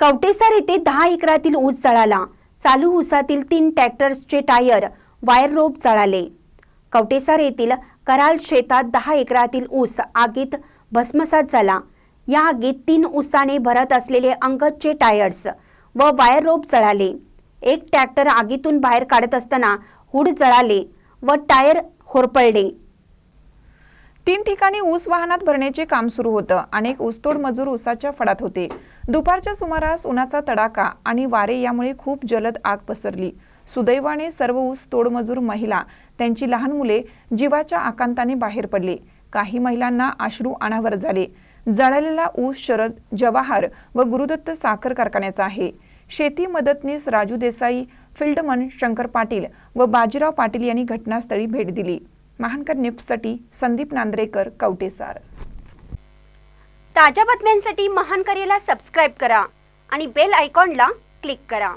कवटेसार येथे दहा एकरातील ऊस जळाला. चालू ऊसातील तीन ट्रॅक्टर्सचे टायर वायर रोप जळाले. कवटेसार येथील कराल शेतात दहा एकरातील ऊस आगीत भस्मसात झाला. या आगीत तीन ऊसाने भरत असलेले अंगदचे टायर्स व वायर रोप जळाले. एक ट्रॅक्टर आगीतून बाहेर काढत असताना हुड जळाले व टायर होरपळले. तीन ठिकाणी ऊस वाहनात भरण्याचे काम सुरू होतं. अनेक ऊसतोड मजूर ऊसाच्या फडात होते. दुपारच्या सुमारास उन्हाचा तडाखा आणि वारे यामुळे खूप जलद आग पसरली. सुदैवाने सर्व ऊस तोडमजूर महिला त्यांची लहान मुले जीवाच्या आकांताने बाहेर पडले. काही महिलांना अश्रू अनावर झाले. जळालेला ऊस शरद जवाहर व गुरुदत्त साखर कारखान्याचा आहे. शेती मदतनीस राजू देसाई फिल्डमन शंकर पाटील व बाजीराव पाटील यांनी घटनास्थळी भेट दिली. महानकर न्यूजसाठी संदीप नांद्रेकर कवटेसार ताज्या बातम्यांसाठी महान करेला सबस्क्राईब करा आणि बेल आयकॉनला क्लिक करा.